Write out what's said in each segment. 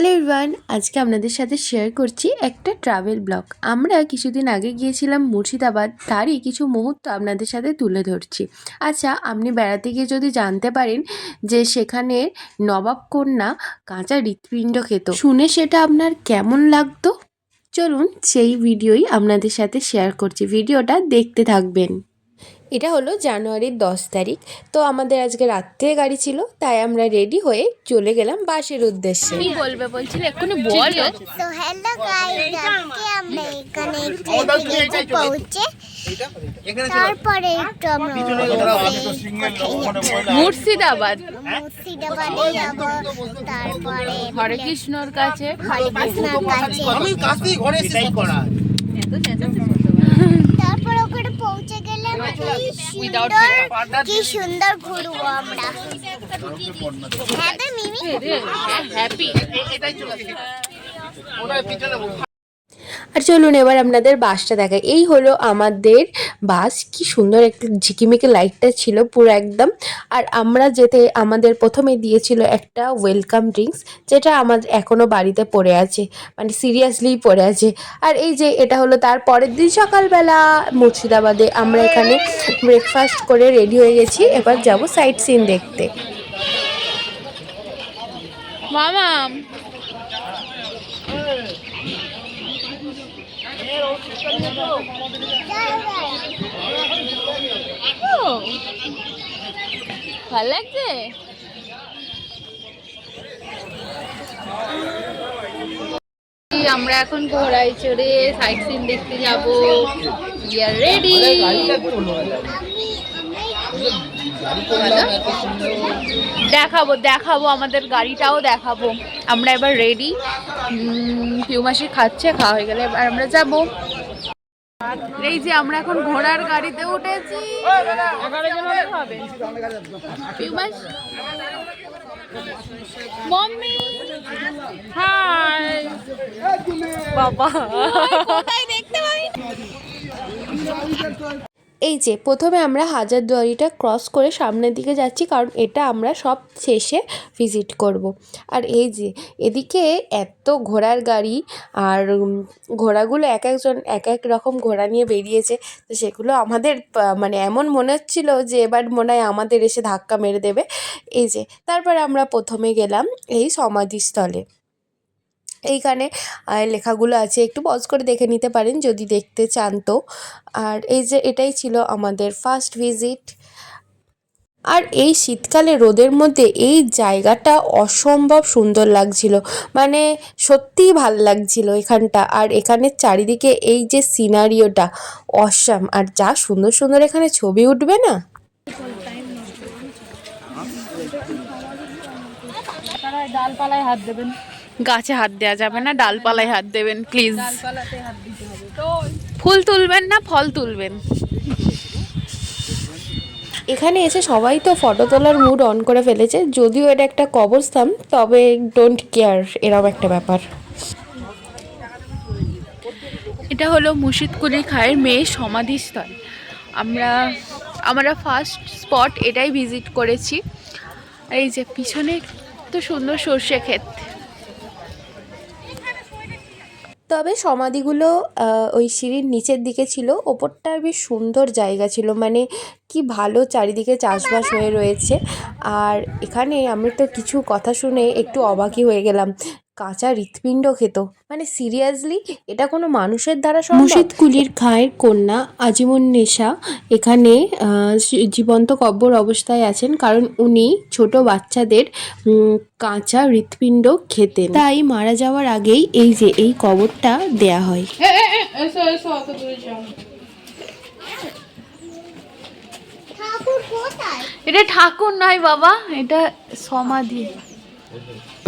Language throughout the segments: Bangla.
হ্যালো ইরওয়ান আজকে আপনাদের সাথে শেয়ার করছি একটা ট্রাভেল ব্লগ আমরা কিছুদিন আগে গিয়েছিলাম মুর্শিদাবাদ, তারই কিছু মুহূর্ত আপনাদের সাথে তুলে ধরছি। আচ্ছা আপনি বেড়াতে গিয়ে যদি জানতে পারেন যে সেখানে নবাব কন্যা কাঁচা হৃৎপিণ্ড খেত, শুনে সেটা আপনার কেমন লাগতো? চলুন সেই ভিডিওই আপনাদের সাথে শেয়ার করছি। ভিডিওটা দেখতে থাকবেন। এটা হলো জানুয়ারির দশ তারিখ। তো আমাদের আজকে রাত্রে গাড়ি ছিল তাই আমরা রেডি হয়ে চলে গেলাম বাসের উদ্দেশ্যে। কি বলবে বলছিলে? এক্ষুনি বলো। তো হ্যালো গাইস আজকে আমরা এখানে একটু পৌঁছে। তারপরে একটু আমরা মুর্শিদাবাদ। মুর্শিদাবাদে যাব তারপরে হরে কৃষ্ণর কাছে। হরিকৃষ্ণর কাছে। আমি কাছ থেকে ঘরে এসে করা তারপর ওখানে পৌঁছে গেলে কি সুন্দর ঘুরবো আমরা হ্যাঁ হ্যাপি এটাই চলে আসে ওটার পিছনে বসে আর চলুন এবার আপনাদের বাসটা দেখায় এই হলো আমাদের বাস। কি সুন্দর একটা ঝিকিমিকি লাইটটা ছিল পুরো একদম। আর আমরা যেতে, আমাদের প্রথমে দিয়েছিল একটা ওয়েলকাম ড্রিঙ্কস যেটা আমার এখনও বাড়িতে পড়ে আছে। মানে সিরিয়াসলি পড়ে আছে। আর এই যে, এটা হলো তার পরের দিন সকালবেলা মুর্শিদাবাদে। আমরা এখানে ব্রেকফাস্ট করে রেডি হয়ে গেছি। এবার যাব সাইট সিন দেখতে। মামাম ভালো লাগছে? আমরা এখন ঘোড়ায় চড়ে সাইট সিন দেখতে যাব। রেডি দেখাবো দেখাবো আমাদের গাড়িটাও দেখাবো। আমরা এবার রেডি পিউমাসি খাচ্ছে খাওয়া হয়ে গেলে এবার আমরা যাব। এই যে আমরা এখন ঘোড়ার গাড়িতে উঠেছি। মম্মি? হাই। বাবা। কোথায় দেখতে পাই এই যে, প্রথমে আমরা হাজারদুয়ারিটা ক্রস করে সামনের দিকে যাচ্ছি, কারণ এটা আমরা সব শেষে ভিজিট করব। আর এই যে, এদিকে এত ঘোড়ার গাড়ি আর ঘোড়াগুলো এক একজন এক এক রকম ঘোড়া নিয়ে বেরিয়েছে, তো সেগুলো আমাদের মানে এমন মনে হচ্ছিল যে এবার মনে হয় আমাদের এসে ধাক্কা মেরে দেবে এই যে, তারপর আমরা প্রথমে গেলাম এই সমাধিস্থলে এইখানে লেখাগুলো আছে, একটু পজ করে দেখে নিতে পারেন যদি দেখতে চান তো। আর এই যে এটাই ছিল আমাদের ফার্স্ট ভিজিট আর এই শীতকালে রোদের মধ্যে এই জায়গাটা অসম্ভব সুন্দর লাগছিল। মানে সত্যিই ভালো লাগছিল এখানটা। আর এখানের চারিদিকে এই যে সিনারিওটা অসাম। আর যা সুন্দর সুন্দর এখানে ছবি উঠবে না? গাছে হাত দেওয়া যাবে না ডালপালায় হাত দেবেন প্লিজ ফুল তুলবেন না ফল তুলবেন। এখানে এসে সবাই তো ফটো তোলার মুড অন করে ফেলেছে যদিও এটা একটা কবরস্থান তবে ডোন্ট কেয়ার এরকম একটা ব্যাপার। এটা হলো মুর্শিদকুলি খায়ের মেয়ে সমাধিস্থল। আমরা আমরা ফার্স্ট স্পট এটাই ভিজিট করেছি। এই যে পিছনে তো সুন্দর সর্ষে ক্ষেত। তবে সমাধিগুলো ওই সিঁড়ির নিচের দিকে ছিল। ওপরটা বেশ সুন্দর জায়গা ছিল। মানে কি ভালো চারিদিকে চাষবাস হয়ে রয়েছে। আর এখানে আমি তো কিছু কথা শুনে একটু অবাকই হয়ে গেলাম। কাঁচা হৃৎপিণ্ড খেত। মানে সিরিয়াসলি এটা কোনো মানুষের দ্বারা মুর্শিদকুলির খায়ের কন্যা আজিমুন্নেশা এখানে জীবন্ত কব্বর অবস্থায় আছেন কারণ উনি ছোট বাচ্চাদের কাঁচা হৃৎপিণ্ড খেতেন। তাই মারা যাওয়ার আগেই এই যে এই কবরটা দেয়া হয়। এটা ঠাকুর নয় বাবা এটা সমাধি।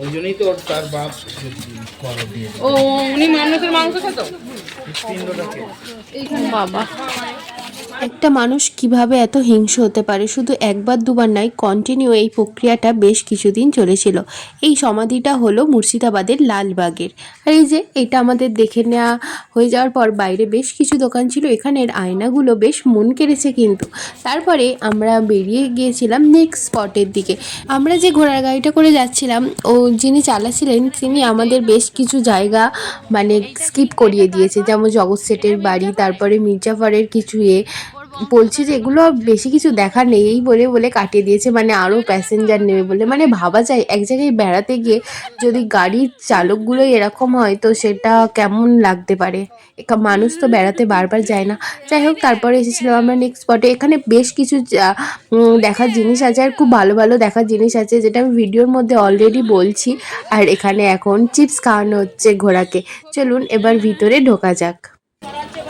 ওই জন্যই তো ওর তার বাপ ও উনি মানুষের মাংস খেত বাবা। একটা মানুষ কীভাবে এত হিংস্র হতে পারে? শুধু একবার দুবার নয় কন্টিনিউ এই প্রক্রিয়াটা বেশ কিছুদিন চলেছিল। এই সমাধিটা হলো মুর্শিদাবাদের লালবাগের। আর এই যে, এটা আমাদের দেখে নেওয়া হয়ে যাওয়ার পর বাইরে বেশ কিছু দোকান ছিল, এখানের আয়নাগুলো বেশ মন কেড়েছে কিন্তু। তারপরে আমরা বেরিয়ে গিয়েছিলাম নেক্সট স্পটের দিকে। আমরা যে ঘোড়ার গাড়িটা করে যাচ্ছিলাম, ও যিনি চালাচ্ছিলেন, তিনি আমাদের বেশ কিছু জায়গা মানে স্কিপ করিয়ে দিয়েছে। যেমন জগৎ সেটের বাড়ি, তারপরে মির্জাফরের কিছু এ বলছি যে এগুলো বেশি কিছু দেখার নেই, এই বলে বলে কাটিয়ে দিয়েছে মানে আরও প্যাসেঞ্জার নেবে বলে। মানে ভাবা যায়, এক জায়গায় বেড়াতে গিয়ে যদি গাড়ির চালকগুলোই এরকম হয়, তো সেটা কেমন লাগতে পারে? মানুষ তো বেড়াতে বারবার যায় না। যাই হোক, তারপরে এসেছিলাম আমরা নেক্সট স্পটে এখানে বেশ কিছু দেখার জিনিস আছে আর খুব ভালো ভালো দেখার জিনিস আছে, যেটা আমি ভিডিওর মধ্যে অলরেডি বলছি। আর এখানে এখন চিপস খাওয়ানো হচ্ছে ঘোড়াকে। চলুন, এবার ভিতরে ঢোকা যাক।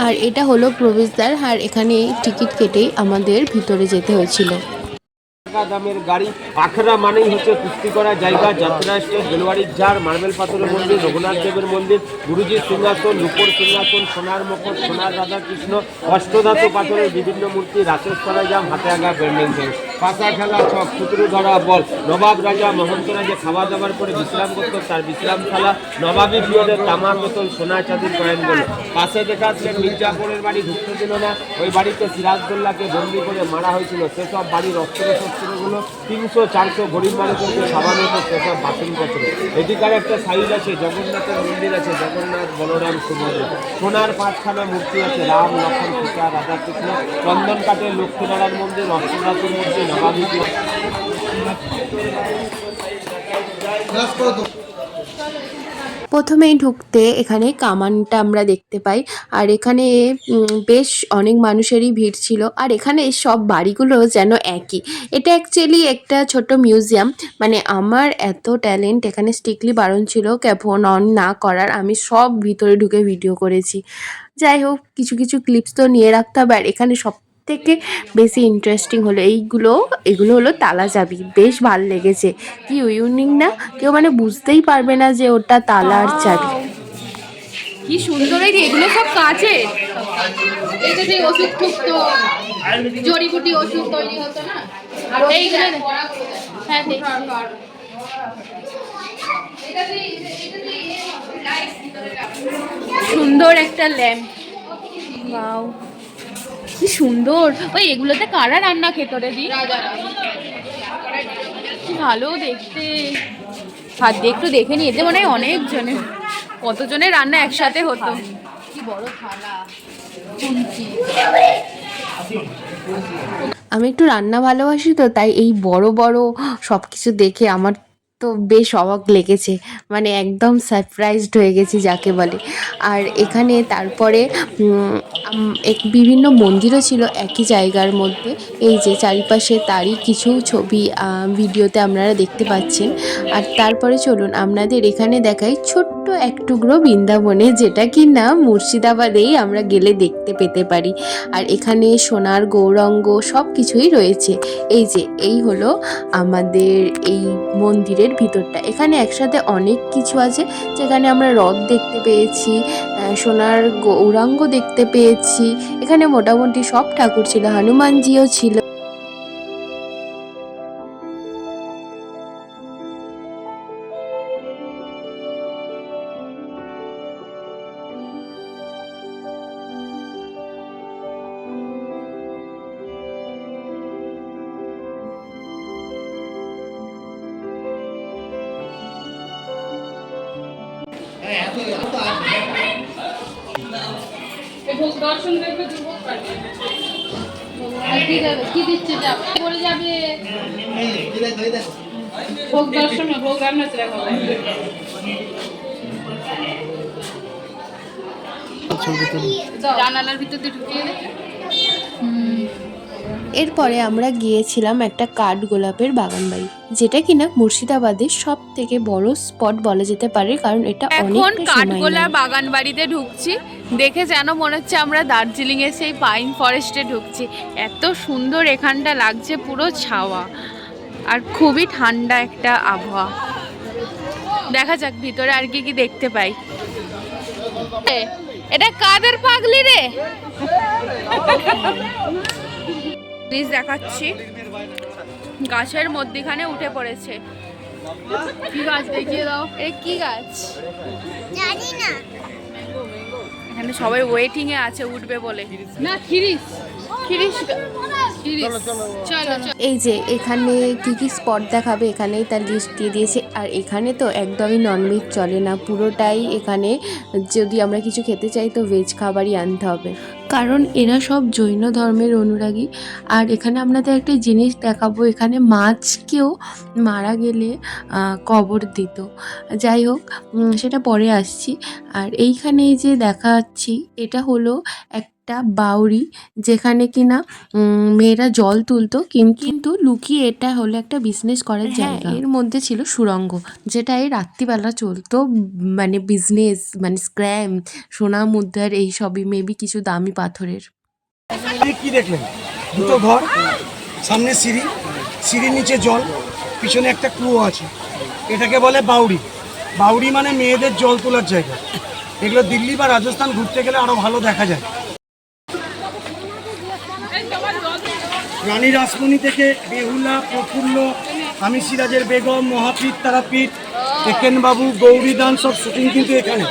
আর এটা হলো প্রবেশদ্বার, আর এখানে টিকিট কেটেই আমাদের ভিতরে যেতে হয়েছিল। দামের গাড়ি, আখড়া মানেই হচ্ছে কুস্তি করা জায়গা, যাত্রা স্টেজ বেলবাড়ির ঝাড়, মার্বেল পাথরের মন্দির, রঘুনাথ দেবের মন্দির, গুরুজির সিংহাসন রূপর সিংহাসন, সোনার মকর সোনার রাধাকৃষ্ণ, অষ্টধাতু পাথরের বিভিন্ন মূর্তি রাসেশ্বরা যাম হাতে আগা ব্যান্ডিং পাশা খেলা, ছক খুচরু ধরা, বল। নবাব রাজা মহন্ত রাজা খাওয়া দাওয়ার পরে বিশ্রাম করত, তার বিশ্রামশালা নবাবী পিরিয়ডের তামার বোতল, সোনা চাঁদির কয়েনগুলো পাশে দেখাচ্ছেন মির্জাপুরের বাড়ি ঢুকতে দিল না। ওই বাড়িতে সিরাজদোল্লাকে বন্দি করে মারা হয়েছিল। সেসব বাড়ির অস্ত্র শস্ত্রগুলো তিনশো, চারশো গরিব মানুষেরকে সামান্য হতো সেসব বাসনপত্র এদিকার একটা সাইড আছে, জগন্নাথের মন্দির আছে, জগন্নাথ বলরাম সুভদ্র সোনার পাঁচখানা মূর্তি আছে, রাম লক্ষ্মণ সীতা রাধাকৃষ্ণ চন্দন কাঠের লক্ষ্মীনারায়ণ মন্দির অষ্টনাথের মন্দির প্রথমেই ঢুকতে এখানে কামানটা আমরা দেখতে পাই, আর এখানে বেশ অনেক মানুষেরই ভিড় ছিল, আর এখানে সব বাড়িগুলো যেন একই। এটা অ্যাকচুয়ালি একটা ছোট মিউজিয়াম মানে আমার এত ট্যালেন্ট এখানে স্ট্রিক্টলি বারণ ছিল ফোন অন না করার আমি সব ভিতরে ঢুকে ভিডিও করেছি। যাই হোক, কিছু কিছু ক্লিপস তো নিয়ে রাখতে হবে, আর এখানে সব থেকে বেশি ইন্টারেস্টিং হলো। এইগুলো এগুলো হলো তালা চাবি বেশ ভালো লেগেছে। কি ইউনিক না? কেউ মানে বুঝতেই পারবে না যে ওটা তালার চাবি। কি সুন্দর এই এগুলো সব কাছে এই যে ওষুধ টুকতো জড়িবুটি ওষুধ তৈরি হতো না? এইগুলো হ্যাঁ সুন্দর একটা ল্যাম্প। বাও কি সুন্দর। ওই এগুলোতে কারা রান্না খেত রে দি? কি ভালো দেখতে। হাত দিয়ে একটু দেখে নিয়ে এতে মনে হয় অনেক জনে কতজনের রান্না একসাথে হতো। কি বড় থালা আমি একটু রান্না ভালোবাসি তো তাই এই বড় বড় সব কিছু দেখে আমার তো বেশ অবাক লেগেছে। মানে একদম সারপ্রাইজড হয়ে গেছি যাকে বলে। আর এখানে তারপরে এক বিভিন্ন মন্দিরও ছিল একই জায়গার মধ্যে। এই যে চারিপাশে তারই কিছু ছবি ভিডিওতে আপনারা দেখতে পাচ্ছেন। আর তারপরে চলুন আপনাদের এখানে দেখাই ছোট্ট এক টুকরো বৃন্দাবনে, যেটা কি না মুর্শিদাবাদেই আমরা গেলে দেখতে পেতে পারি। আর এখানে সোনার গৌরঙ্গ সব কিছুই রয়েছে। এই যে, এই হলো আমাদের এই মন্দিরের ভিতরটা। এখানে একসাথে অনেক কিছু আছে। যেখানে আমরা রথ দেখতে পেয়েছি সোনার গৌরাঙ্গ দেখতে পেয়েছি। এখানে মোটামুটি সব ঠাকুর ছিল, হনুমানজিও ছিল। কি দিচ্ছে যাবে পড়ে যাবে। ভোগ দর্শন ভোগ রান্না সেরা খাবে জানালার ভিতর দিয়ে ঢুকিয়ে দে এরপরে আমরা গিয়েছিলাম একটা কাঠ গোলাপের বাগান বাড়ি যেটা কিনা মুর্শিদাবাদের সব থেকে বড় স্পট বলা যেতে পারে কারণ এটা সময় কাঠগোলা নেয়। বাগান বাড়িতে ঢুকছি। দেখে যেন মনে হচ্ছে আমরা দার্জিলিং এর সেই পাইন ফরেস্টে ঢুকছি। এত সুন্দর এখানটা লাগছে পুরো ছাওয়া। আর খুবই ঠান্ডা একটা আবহাওয়া। দেখা যাক ভিতরে আর কি কি দেখতে পাই। এ, এটা কাদের পাগলি রে? প্লিজ দেখাচ্ছি। গাছের মধ্যিখানে উঠে পড়েছে। কি গাছ দেখিয়ে দাও। এ কি গাছ? জানি না। এখানে সবাই ওয়েটিং এ আছে উঠবে বলে। না খিরিশ এই যে এখানে কি কি স্পট দেখাবে? এখানেই তার লিস্ট দিয়ে দিয়েছে। আর এখানে তো একদমই ননভেজ চলে না। পুরোটাই এখানে যদি আমরা কিছু খেতে চাই তো ভেজ খাবারই আনতে হবে। কারণ এরা সব জৈন ধর্মের অনুরাগী। আর এখানে আপনাদের একটা জিনিস দেখাবো এখানে মাছকেও মারা গেলে কবর দিত। যাই হোক সেটা পরে আসছি। আর এইখানে এই যে দেখাচ্ছি এটা হলো একটা বাউরি যেখানে কিনা মেয়েরা জল তুলতো কিন- কিন্তু লুকিয়ে এটা হলো একটা বিজনেস করার জায়গা। এর মধ্যে ছিল সুড়ঙ্গ যেটা এই রাত্রিবেলা চলতো মানে বিজনেস মানে স্ক্র্যাম সোনা মুদ্রার এই সবই মেবি কিছু দামি পাথরের। কি দেখলেন? দুটো ঘর সামনে সিঁড়ি সিঁড়ির নিচে জল পিছনে একটা কুয়ো আছে। এটাকে বলে বাউড়ি। বাউড়ি মানে মেয়েদের জল তোলার জায়গা। এগুলো দিল্লি বা রাজস্থান ঘুরতে গেলে আরও ভালো দেখা যায়। রানী রাসমণি থেকে বেহুলা প্রফুল্ল আমি সিরাজের বেগম মহাপীঠ তারাপীঠ একেনবাবু গৌরীদান সব শুটিং কিন্তু এখানে।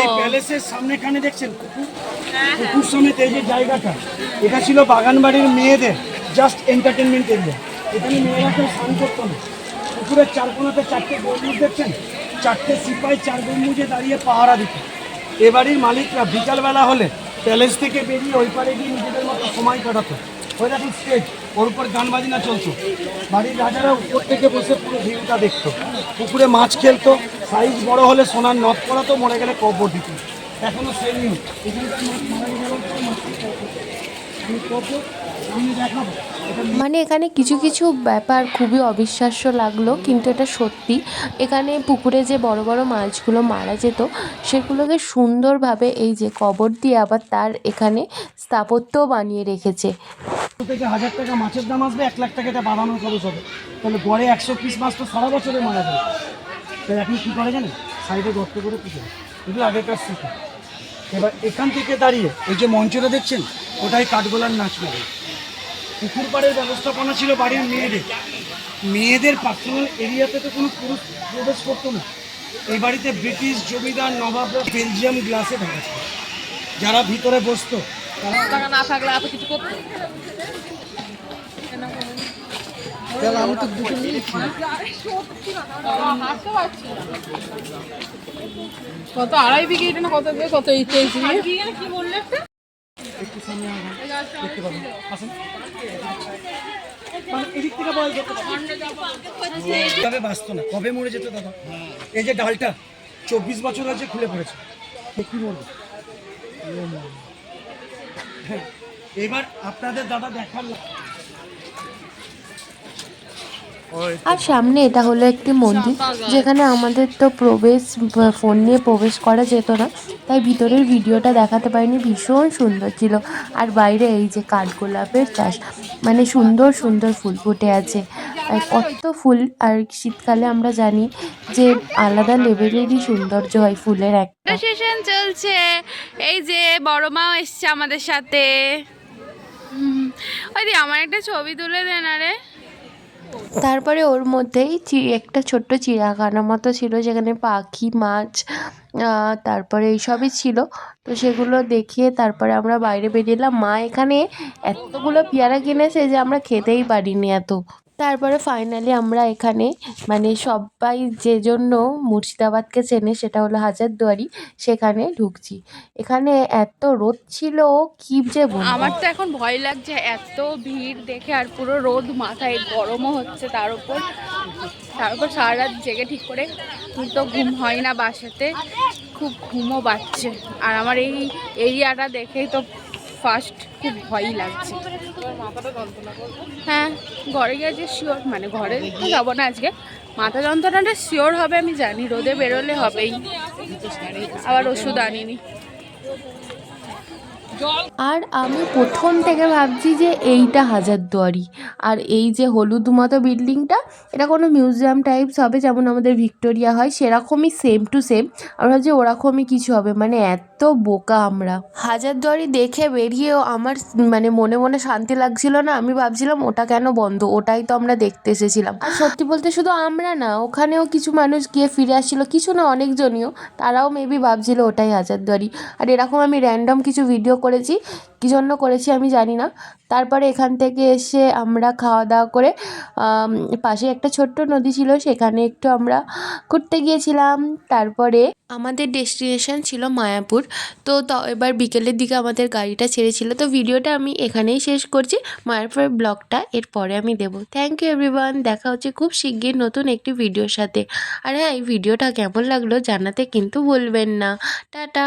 এই প্যালেসের সামনেখানে দেখছেন পুকুর পুকুর সমেত এই যে জায়গাটা, এটা ছিল বাগানবাড়ির মেয়েদের জাস্ট এন্টারটেনমেন্ট এরিয়া এখানে মেয়েরা কেউ স্নান করতো না। পুকুরের চার কোনাতে চারটে গম্বুজ দেখছেন? চারটে সিপাই চার গম্বুজে দাঁড়িয়ে পাহারা দিত। এ বাড়ির মালিকরা বিকালবেলা হলে প্যালেস থেকে বেরিয়ে ওই পারে গিয়ে নিজেদের মতো সময় কাটাতো। ওই দেখুন স্টেজ ওর উপর গান বাজনা চলতো। বাড়ির রাজারা উপর থেকে বসে পুরো ভিউটা দেখতো। পুকুরে মাছ খেলতো সাইজ বড় হলে সোনার নথ পড়াতো মরে গেলে কবর দিত। এখনও মারা আমি দেখাবো মানে এখানে কিছু কিছু ব্যাপার খুবই অবিশ্বাস্য লাগল কিন্তু এটা সত্যি। এখানে পুকুরে যে বড় বড় মাছগুলো মারা যেত সেগুলোকে সুন্দরভাবে এই যে কবর দিয়ে আবার তার এখানে স্থাপত্যও বানিয়ে রেখেছে। থেকে হাজার টাকা মাছের দাম আসবে এক লাখ টাকা এটা বাঁধানোর খরচ হবে। তাহলে গড়ে একশো পিস মাছ তো সারা বছরে মারা যায়। তাই এখন কী করে জানেন? সাইডে গর্ত করে পুজো এগুলো আগেকার স্মৃতি। এবার এখান থেকে দাঁড়িয়ে ওই যে মঞ্চটা দেখছেন, ওটাই কাঠগোলার নাচ করে পুকুর পাড়ের ব্যবস্থাপনা ছিল বাড়ির মেয়েদের। মেয়েদের পার্সোনাল এরিয়াতে তো কোনো পুরুষ প্রবেশ করতো না। এই বাড়িতে ব্রিটিশ জমিদার নবাবরা বেলজিয়াম গ্লাসে ঢাকা ছিল। যারা ভিতরে বসতো, তারা না থাকলে আপনি কিছু করতে? আমি তো দুটো নিয়েছি। কত আড়াই বিঘে এটা না কত বিঘে? কত বিঘে কি বললে একটু সামনে দেখতে পাবেন আসুন মানে এদিক থেকে বল তবে বাঁচতো না। কবে মরে যেত দাদা? এই যে ডালটা চব্বিশ বছর আছে খুলে পড়েছে। এ কি মরবে? হ্যাঁ, এবার আপনাদের দাদা দেখার আর সামনে এটা হলো একটি মন্দির, যেখানে আমাদের তো প্রবেশ, ফোন নিয়ে প্রবেশ করা যেত না, তাই ভিতরের ভিডিওটা দেখাতে পারিনি, ভীষণ সুন্দর ছিল। আর বাইরে এই যে কাঠগোলাপের চাষ মানে সুন্দর সুন্দর ফুল ফুটে আছে। আর কত ফুল, আর শীতকালে আমরা জানি যে আলাদা লেভেলেরই সৌন্দর্য হয় ফুলের একটা। সেশন চলছে। এই যে বড় মাও এসছে আমাদের সাথে। ওই আমার একটা ছবি তুলে দেন না রে তারপরে ওর মধ্যেই একটা ছোট্ট চিড়িয়াখানা মতো ছিল যেখানে পাখি, মাছ তারপরে এইসবই ছিল। তো সেগুলো দেখিয়ে তারপরে আমরা বাইরে বেরিয়ে এলাম। মা এখানে এতগুলো পেয়ারা কিনেছে যে আমরা খেতেই পারিনি এত। তারপরে ফাইনালি আমরা এখানে মানে সবাই যে জন্য মুর্শিদাবাদকে চেনে সেটা হলো হাজারদুয়ারি, সেখানে ঢুকছি। এখানে এত রোদ ছিল, কি যে আমার তো এখন ভয় লাগছে, এত ভিড় দেখে আর পুরো রোদ মাথায়, গরমও হচ্ছে তার উপর। তার উপর সারা রাত জেগে ঠিক করে তো ঘুম হয় না বাসাতে, খুব ঘুমও পাচ্ছে। আর আমার এই এরিয়াটা দেখেই তো ফার্স্ট খুব ভয়ই লাগছে। হ্যাঁ ঘরে গিয়ে যে শিওর মানে ঘরে যাব না আজকে। মাথা যন্ত্রণাটা শিওর হবে, আমি জানি। রোদে বেরোলে হবেই। আবার ওষুধ আনিনি। আর আমি প্রথম থেকে ভাবছি যে এইটা হাজারদুয়ারি। আর এই যে হলুদ মতো বিল্ডিংটা, এটা কোনো মিউজিয়াম টাইপস হবে যেমন আমাদের ভিক্টোরিয়া হয়, সেরকমই সেম টু সেম আমরা ভাবছি ওরকমই কিছু হবে মানে এত বোকা আমরা। হাজারদুয়ারি দেখে বেরিয়েও আমার মানে মনে মনে শান্তি লাগছিল না, আমি ভাবছিলাম ওটা কেন বন্ধ? ওটাই তো আমরা দেখতে এসেছিলাম। আর সত্যি বলতে শুধু আমরা না, ওখানেও কিছু মানুষ গিয়ে ফিরে আসছিল, কিছু না অনেকজনীয় তারাও মেবি ভাবছিল ওটাই হাজারদুয়ারি। আর এরকম আমি র্যান্ডম কিছু ভিডিও করেছি, কী জন্য করেছি আমি জানি না। তারপরে এখান থেকে এসে আমরা খাওয়া দাওয়া করে পাশে একটা ছোট্ট নদী ছিল, সেখানে একটু আমরা ঘুরতে গিয়েছিলাম। তারপরে আমাদের ডেস্টিনেশন ছিল মায়াপুর। তো এবার বিকেলের দিকে আমাদের গাড়িটা ছেড়েছিল। তো ভিডিওটা আমি এখানেই শেষ করছি। মায়াপুরের ব্লগটা এরপরে আমি দেবো। থ্যাংক ইউ এভরিওয়ান দেখা হচ্ছে খুব শিগগির নতুন একটি ভিডিওর সাথে। আর হ্যাঁ এই ভিডিওটা কেমন লাগল জানাতে কিন্তু বলবেন না। টাটা!